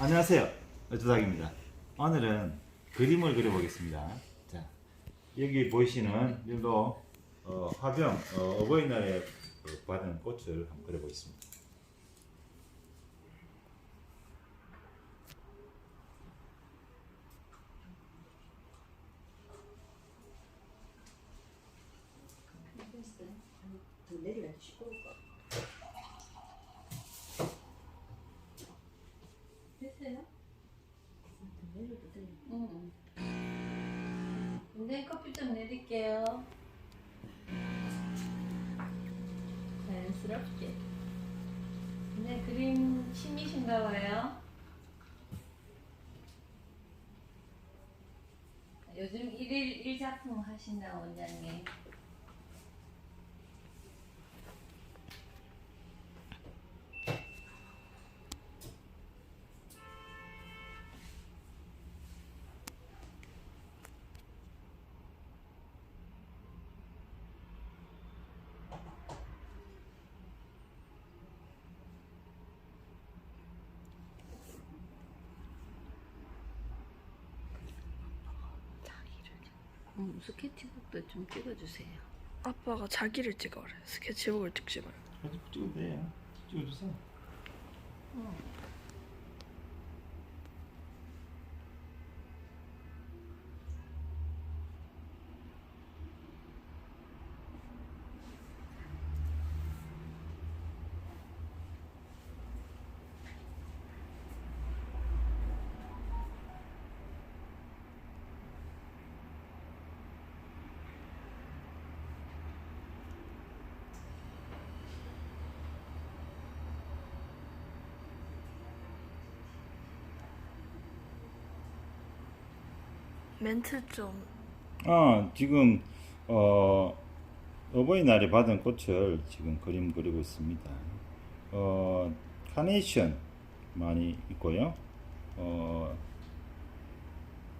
안녕하세요. 주닥입니다. 오늘은 그림을 그려보겠습니다. 자, 여기 보이시는 일로 어, 화병 어, 버이날에 받은 꽃을 한번 그려보겠습니다. 더 내려야 시끄럽고. 됐어요? 더 내려도 돼. 응. 근데 커피 좀 내릴게요. 자연스럽게. 근데 그림 취미신가 봐요. 요즘 일일 일작품 하신다 원장님. 음, 스케치북도 좀 찍어주세요. 아빠가 자기를 찍어래 스케치북을 찍지 말고 사진 찍어도 돼요. 찍어주세요. 멘트 좀 어, 지금 어, 어버이날에 받은 꽃을 지금 그림 그리고 있습니다. 어, 카네이션 많이 있고요. 어,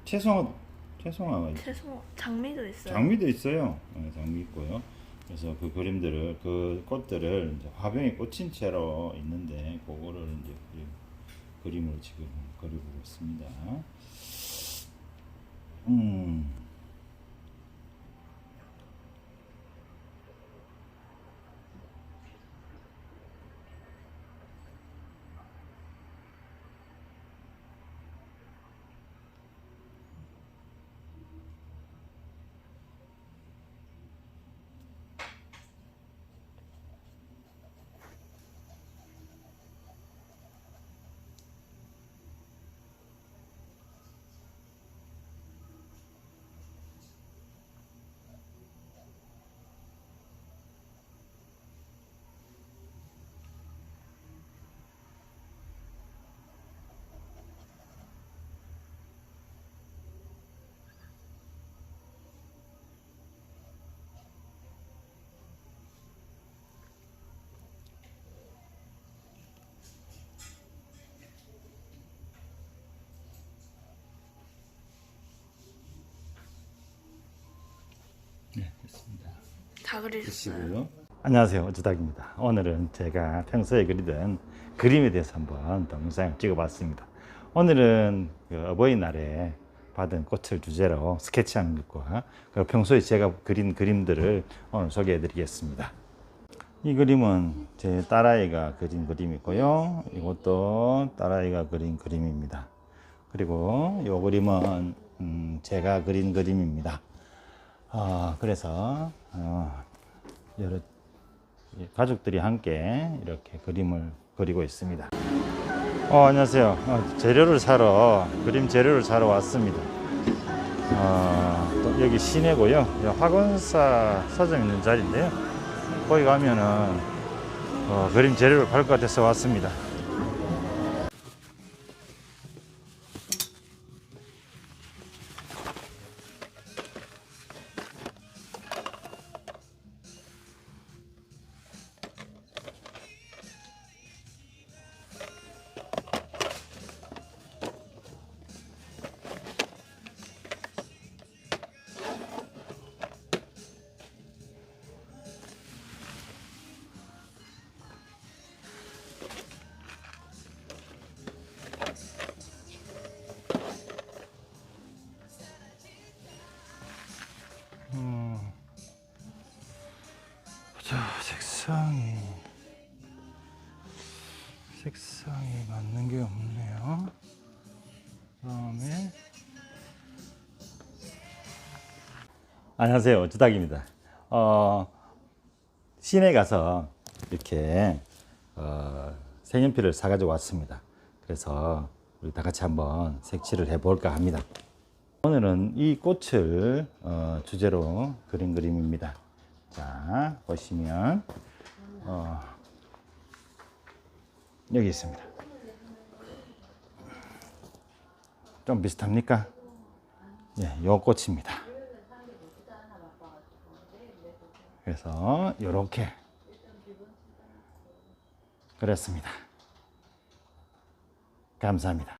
채송화, 채송화가 있- 채소 장미도 있어요 장미도 있어요. 네, 장미 있고요. 그래서 그 그림들을 그 꽃들을 이제 화병에 꽂힌 채로 있는데 그거를 이제 그림, 그림을 지금 그리고 있습니다. 음. 네, 됐습니다. 다 그리셨어요? 안녕하세요. 어주닥입니다. 오늘은 제가 평소에 그리던 그림에 대해서 한번 동영상을 찍어봤습니다. 오늘은 그 어버이날에 받은 꽃을 주제로 스케치한 것과 평소에 제가 그린 그림들을 오늘 소개해 드리겠습니다. 이 그림은 제 딸아이가 그린 그림이고요. 이것도 딸아이가 그린 그림입니다. 그리고 이 그림은 음, 제가 그린 그림입니다. 아, 그래서 어, 여러 예, 가족들이 함께 이렇게 그림을 그리고 있습니다. 어, 안녕하세요. 어, 재료를 사러 그림 재료를 사러 왔습니다. 어, 또 여기 시내고요. 학원사 서점 있는 자리인데요. 거기 가면은 어, 그림 재료를 팔 것 같아서 왔습니다. 색상이 색상이 맞는 게 없네요. 그 다음에 안녕하세요, 주닥입니다. 어, 시내 가서 이렇게 어, 색연필을 사가지고 왔습니다. 그래서 우리 다 같이 한번 색칠을 해볼까 합니다. 오늘은 이 꽃을 어, 주제로 그린 그림입니다. 자, 보시면 어, 여기 있습니다. 좀 비슷합니까? 예, 요 꽃입니다. 그래서 이렇게 그랬습니다. 감사합니다.